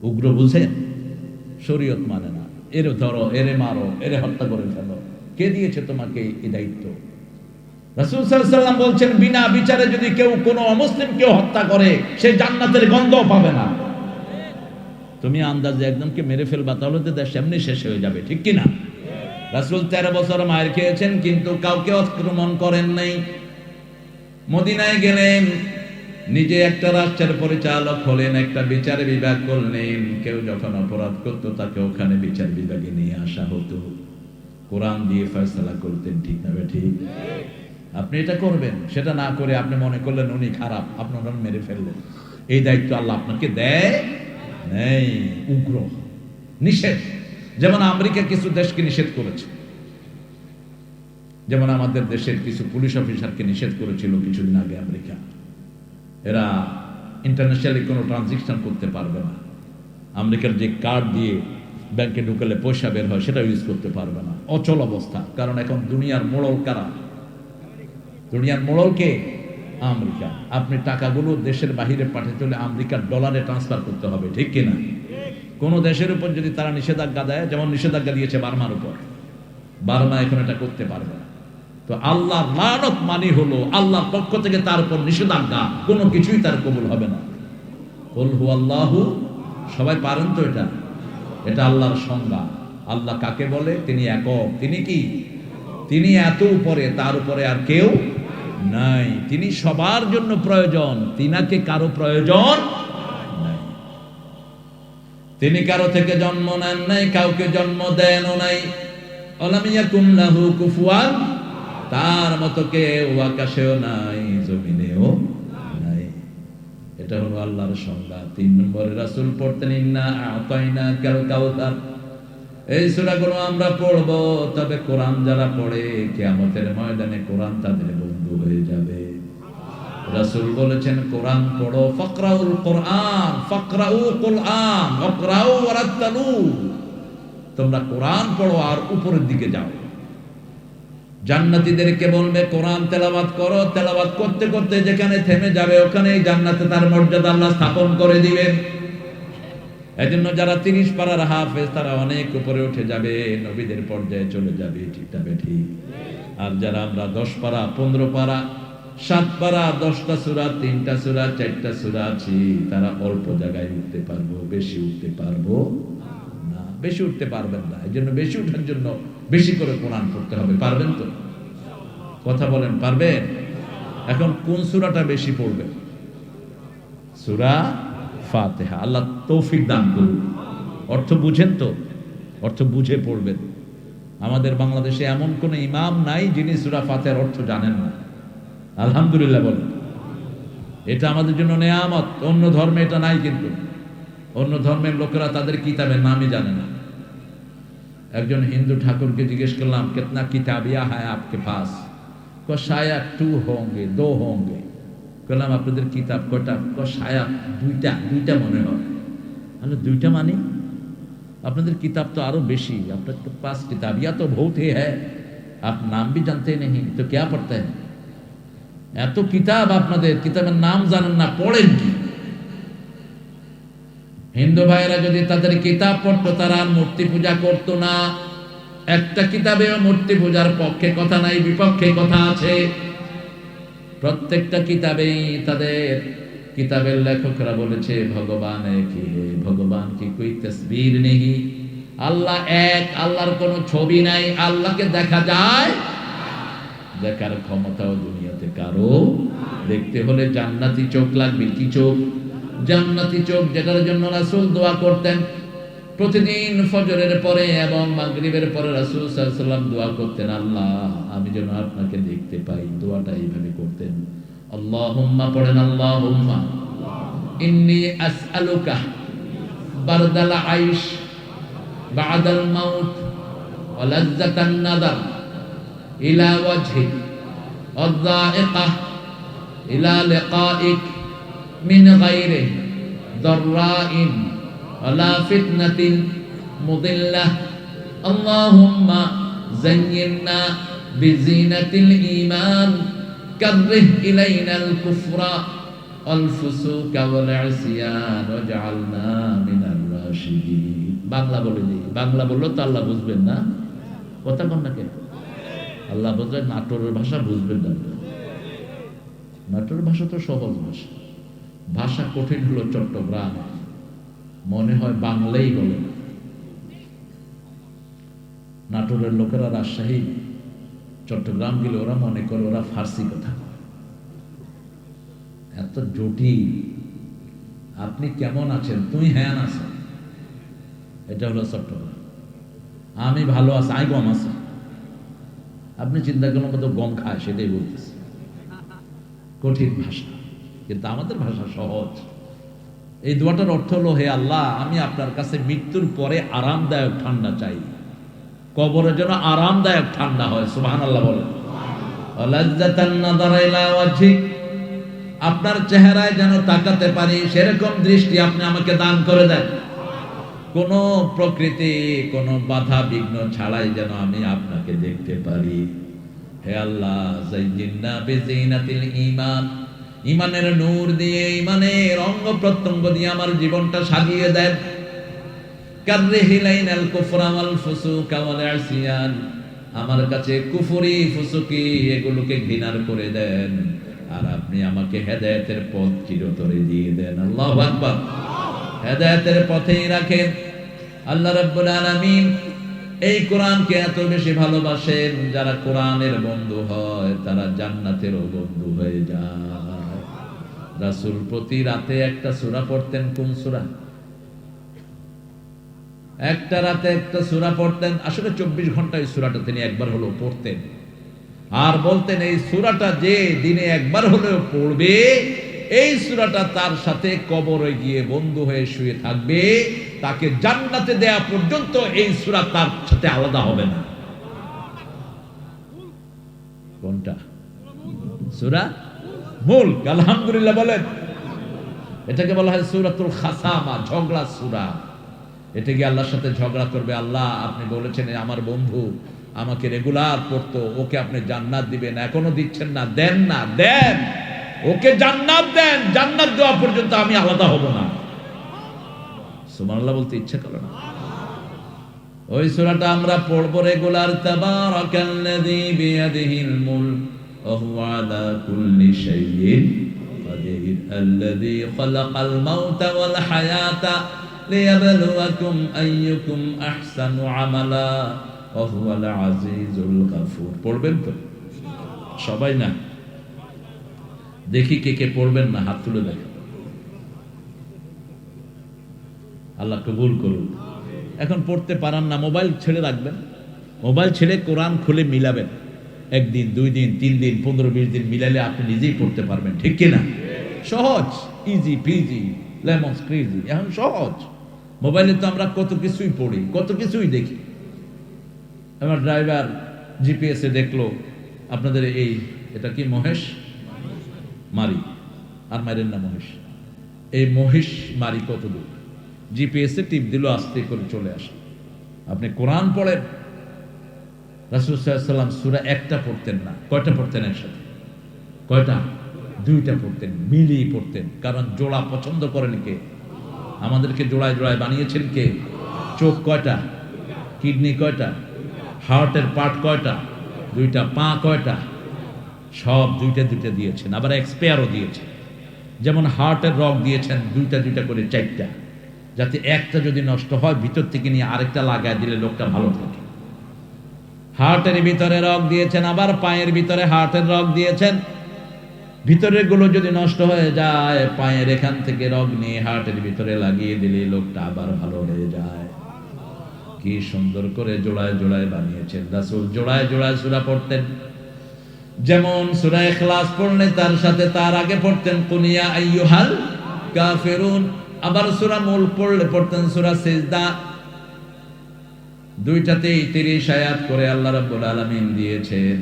উগ্র বুঝেন শরীয়ত মানে না। এরে ধরো, এরে মারো, এরে হত্যা করে ফেলো। কে দিয়েছে তোমাকে এই দায়িত্ব? রাসূল সাল্লাম বলছেন, বিনা বিচারে যদি কেউ কোনো অমুসলিম কেউ হত্যা করে, সে জান্নাতের গন্ধও পাবে না। তুমি আন্দাজে একদমকে মেরে ফেলবা, তাহলে তো দেশ এমনি শেষ হয়ে যাবে, ঠিক কি না রাসূল তেরো বছর মায়ের খেয়েছেন, কিন্তু কাউকে আক্রমণ করেন নাই। মদিনায় গেলেন নিজে একটা রাষ্ট্রের পরিচালক হলেন, একটা বিচার বিভাগ করলেন। কেউ যখন অপরাধ করত, তাকে ওখানে বিচার বিভাগে নিয়ে আসা হতো। কোরআন দিয়ে ফয়সলা করতেন, ঠিক না ঠিক আপনি এটা করবেন, সেটা না করে আপনি মনে করলেন উনি খারাপ আপনি ওনার মেরে ফেললেন। এই দায়িত্ব আল্লাহ আপনাকে দেয় নেই, উগ্র, নিষেধ। যেমন আমেরিকা কিছু দেশকে নিষেধ করেছে। যেমন আমাদের দেশের কিছু পুলিশ অফিসারকে নিষেধ করেছিল কিছুদিন আগে আমেরিকা। এরা ইন্টারন্যাশনালি কোনো ট্রানজেকশন করতে পারবে না। আমেরিকার যে কার্ড দিয়ে ব্যাংকে ঢুকালে পয়সা বের হয় সেটা ইউজ করতে পারবে না। অচল অবস্থা। কারণ এখন দুনিয়ার মোড়ল কারা? দুনিয়ার মোড়লকে আমেরিকা। আপনি টাকাগুলো দেশের বাহিরে পাঠাতে হলে আমেরিকার ডলারে ট্রান্সফার করতে হবে, ঠিক কিনা? কোন দেশের উপর যদি তারা নিষেধাজ্ঞা দেয়, যেমন নিষেধাজ্ঞা দিয়েছে বার্মার উপর, বার্মা এখন এটা করতে পারবে না। তো আল্লাহ লানত মানি হলো আল্লাহর পক্ষ থেকে তার উপর নিষেধাজ্ঞা, কোনো কিছুই তার কবুল হবে না। বল হু আল্লাহু সবাই পারেন তো এটা? এটা আল্লাহর সংজ্ঞা। আল্লাহ কাকে বলে? তিনি একক। তিনি কি? তিনি এত উপরে, তার উপরে আর কেউ নাই। তিনি সবার জন্য প্রয়োজন। তিনাকে কারও প্রয়োজন নাই। তিনি কারও থেকে জন্ম নেন নাই, কাউকে জন্ম দেনও নাই। অলামিয়া কুমলাহু কুফুয়ান তার মতো কেউ আকাশেও নাই, জমিনেও এটা হলো আল্লাহর সংজ্ঞা। তিন নম্বরে রাসূল পড়তেন, ইন্না আতাইনা কাল কাউসার এই সূরাগুলো আমরা পড়ব, তবে কোরআন যারা পড়ে, কিয়ামতের ময়দানে কোরআন তাদের বন্ধু হয়ে যাবে। রাসূল বলেছেন, কোরআন পড়ো, ফাকরাউল কোরআন, ফাকরাউ কোরআন ওয়াকরাউ ওয়ারাত্তালু তোমরা কোরআন পড়ো আর উপরের দিকে যাও। জান্নাতীদেরকে বলবে, কোরআন তেলাওয়াত করো, তেলাওয়াত করতে করতে যেখানে থেমে যাবে ওখানে জান্নাতে তার মর্যাদা আল্লাহ স্থাপন করে দিবেন। এজন্য যারা তিরিশ পাড়ার হাফেজ, তারা অনেক উপরে উঠে যাবে, নবীদের পর্যায়ে চলে যাবে ঠিকটা ঠিক। আর যারা আমরা দশ পাড়া, পনেরো পাড়া, সাত পাড়া, দশটা সুরা, তিনটা সুরা, চারটা সুরা আছি, তারা অল্প জায়গায় উঠতে পারব, বেশি উঠতে পারব। বেশি উঠতে পারবেন না। এই জন্য বেশি উঠার জন্য বেশি করে কোরআন পড়তে হবে, পারবেন তো? কথা বলেন, পারবেন? এখন কোন সুরাটা বেশি পড়বে? সুরা ফাতেহা। আল্লাহ তৌফিক দান করুন। অর্থ বুঝেন তো? অর্থ বুঝে পড়বেন। আমাদের বাংলাদেশে এমন কোন ইমাম নাই যিনি সুরা ফাতেহার অর্থ জানেন না। আলহামদুলিল্লাহ বলেন। এটা আমাদের জন্য নেয়ামত। অন্য ধর্মে এটা নাই কিন্তু। অন্য ধর্মের লোকেরা তাদের কিতাবের নামই জানে না। একজন হিন্দু ঠাকুরকে জিজ্ঞেস করলাম, কেতনা কিতাবিয়া হ্যাঁ আপকে পাস? কষায়া টু হোঙ্গে, দো হোঙ্গে? বললাম আপনাদের কিতাব কটা কষায়া দুইটা দুইটা মনে হয়। মানে দুইটা মানে? আপনাদের কিতাব তো আরও বেশি আপনার তো পাস কিতাবিয়া তো বহুত হে হ্যাঁ আপ নাম বি জানতে নেই তো কে পড়তে এত কিতাব আপনাদের, কিতাবের নাম জানেন না, পড়েন কি? হিন্দু ভাইরা যদি তাদের কিতাব পড়তো, তারা মূর্তি পূজা করতো না। একটা কিতাবেও মূর্তি পূজার পক্ষে কথা নাই, বিপক্ষে কথা আছে। প্রত্যেকটা কিতাবেই তাদের, কিতাবের লেখকরা বলেছে, ভগবান কি ভগবান কি কই তসবির নেই আল্লাহ এক, আল্লাহর কোনো ছবি নাই, আল্লাহকে দেখা যায় দেখার ক্ষমতাও দুনিয়াতে কারও। দেখতে হলে জান্নাতি চোখ লাগবে, কি চোখ? জান্নাতি চোখ যেটার জন্য রাসুল দোয়া করতেন। প্রতিদিন ফজরের পরে এবং মাগরিবের পরে রাসুল সাল্লাম দোয়া করতেন, আল্লাহ, আমি যেন আপনাকে দেখতে পাই। দোয়াটা এইভাবে করতেন। আল্লাহুম্মা, পড়েন, আল্লাহুম্মা, ইন্নি আসআলুকা বারদাল আইশ বাদাল মাউত ওয়ালাজ্জাতান নাদাম ইলা ওয়াজহি ওয়াদ্দাইকা ইলা লিকাইক من غيره ضراء ولا فتنة مضلة اللهم زينا بزينة الإيمان كره إلينا الكفر والفسوق والعصيان واجعلنا من الراشدين রাশিদিন বাংলা বলে দিই বাংলা বললেও তো আল্লাহ বুঝবেন না কথা কন না কেন আল্লাহ বুঝবেন নাটোরের ভাষা বুঝবেন না নাটোরের ভাষা তো সহজ ভাষা ভাষা কঠিন হলো চট্টগ্রাম। মনে হয় বাংলাই বলে। নাটোরের লোকেরা রাজশাহী, চট্টগ্রাম গেলে ওরা মনে করে ওরা ফার্সি কথা এত জটিল। আপনি কেমন আছেন? তুই হ্যাঁ আছেন এটা হলো চট্টগ্রাম। আমি ভালো আছি আই গম আছে। আপনি চিন্তা করলেন কত গম খায় সেটাই বলতেছি। কঠিন ভাষা। কিন্তু আমাদের ভাষা সহজ। এই দোয়াটার অর্থ হলো, হে আল্লাহ, আমি আপনার কাছে মৃত্যুর পরে আরামদায়ক ঠান্ডা চাই। কবরের জন্য আরামদায়ক ঠান্ডা হয় সুবহান আল্লাহ আপনার চেহারায় যেন তাকাতে পারি, সেরকম দৃষ্টি আপনি আমাকে দান করে দেন। কোন প্রকৃতি, কোন বাধা বিঘ্ন ছাড়াই যেন আমি আপনাকে দেখতে পারি। হে আল্লাহ জাইজিন্না ঈমানের নূর দিয়ে ঈমানের অঙ্গ প্রত্যঙ্গ দিয়ে আমার জীবনটা সাজিয়ে দেন। আমার কাছে কুফরি, ফুসুকি, এগুলোকে ঘৃণার করে দেন। আর আপনি আমাকে হেদায়েতের পথ চিরতরে দিয়ে দেন। আল্লাহু হেদায়েতের পথেই রাখেন। আল্লাহ রাব্বুল আলামিন এই কোরআনকে এত বেশি ভালোবাসেন, যারা কোরআনের বন্ধু হয়, তারা জান্নাতেরও বন্ধু হয়ে যায়। রাসূল প্রতি রাতে একটা সূরা পড়তেন কোন সূরা? একটা রাতে একটা সূরা পড়তেন, আসলে চব্বিশ ঘণ্টা এই সূরাটা তিনি একবার হলো পড়তেন। আর বলতেন, এই সূরাটা যে দিনে একবার হলেও পড়বে, এই সূরাটা তার সাথে কবরে গিয়ে বন্ধু হয়ে শুয়ে থাকবে, তাকে জান্নাতে দেয়া পর্যন্ত এই সূরা তার সাথে আলাদা হবে না। কোনটা? সূরা? মুল্ক আলহামদুলিল্লাহ বলেন। এটাকে বলা হয় সূরাতুল খাসামা, ঝগড়া সূরা। এটা গিয়ে আল্লাহর সাথে ঝগড়া করবে, আল্লাহ আপনি বলেছেন আমার বন্ধু, আমাকে রেগুলার পড়তো ওকে আপনি জান্নাত দিবেন, এখনও দিচ্ছেন না, দেন না, দেন। ওকে জান্নাত দেন, জান্নাত দেওয়া পর্যন্ত আমি আলাদা হব না। সুবহানাল্লাহ বলতে ইচ্ছা করে না। ওই সূরাটা আমরা পড়ব রেগুলার, তাবারাকাল্লাযী বিয়াদিহিল মুলক। ওয়া হুয়া আলা কুল্লি শাইইন قدير الذي خلق الموت والحياة ليبلوكم أيكم أحسن عملا وهو العزيز الغفور পড়বেন তো সবাই না দেখি কে কে পড়বেন না হাত তুলে দেখেন আল্লাহ কবুল করুন এখন পড়তে পারান না মোবাইল ছেড়ে রাখবেন মোবাইল ছেড়ে কোরআন খুলে মিলাবেন একদিন, দুই দিন, তিন দিন, পনেরো, বিশ দিন মিলালে আপনি নিজেই পড়তে পারবেন, ঠিক কিনা সহজ ইজি পিজি লেমন ক্রিজি এখন সহজ। মোবাইলে তো আমরা কত কিছুই পড়ি, কত কিছুই দেখি। আমার ড্রাইভার জিপিএসে দেখল, আপনাদের এই, এটা কি মহেশ? মারি, আর মারেন না মহেশ। এই মহিষ মারি কত দূর জিপিএসে টিপ দিল, আস্তে করে চলে আসে। আপনি কোরআন পড়েন রাসুল সাল্লাম সুরা একটা পড়তেন না। কয়টা পড়তেন একসাথে? কয়টা? দুইটা পড়তেন, মিলিয়ে পড়তেন। কারণ জোড়া পছন্দ করেন কে? আমাদেরকে জোড়ায় জোড়ায় বানিয়েছেন কে? চোখ কয়টা? কিডনি কয়টা? হার্টের পার্ট কয়টা? দুইটা পা কয়টা? সব দুইটা দুইটা দিয়েছেন, আবার এক্সপায়ারও দিয়েছেন। যেমন হার্টের রগ দিয়েছেন, দুইটা দুইটা করে চারটা। যাতে একটা যদি নষ্ট হয়, ভিতর থেকে নিয়ে আরেকটা লাগায় দিলে লোকটা ভালো থাকে। হার্টের ভিতরে রগ দিয়েছেন, আবার পায়ের ভিতরে হার্টের রগ দিয়েছেন। ভিতরেরগুলো যদি নষ্ট হয়ে যায়, পায়ের এখান থেকে রগ নিয়ে হার্টের ভিতরে লাগিয়ে দিলে লোকটা আবার ভালো হয়ে যায়। কি সুন্দর করে জোড়ায় জোড়ায় বানিয়েছেন। রাসূল জোড়ায় জোড়ায় সূরা পড়তেন। যেমন সূরা ইখলাস পড়লে তার সাথে তার আগে পড়তেন কুনিয়া আইয়ুহাল কাফিরুন। আবার সূরা মুল্ক পড়লে পড়তেন সূরা সিজদা। দুইটাতেই 30 আয়াত করে আল্লাহ রাব্বুল আলামিন দিয়েছেন।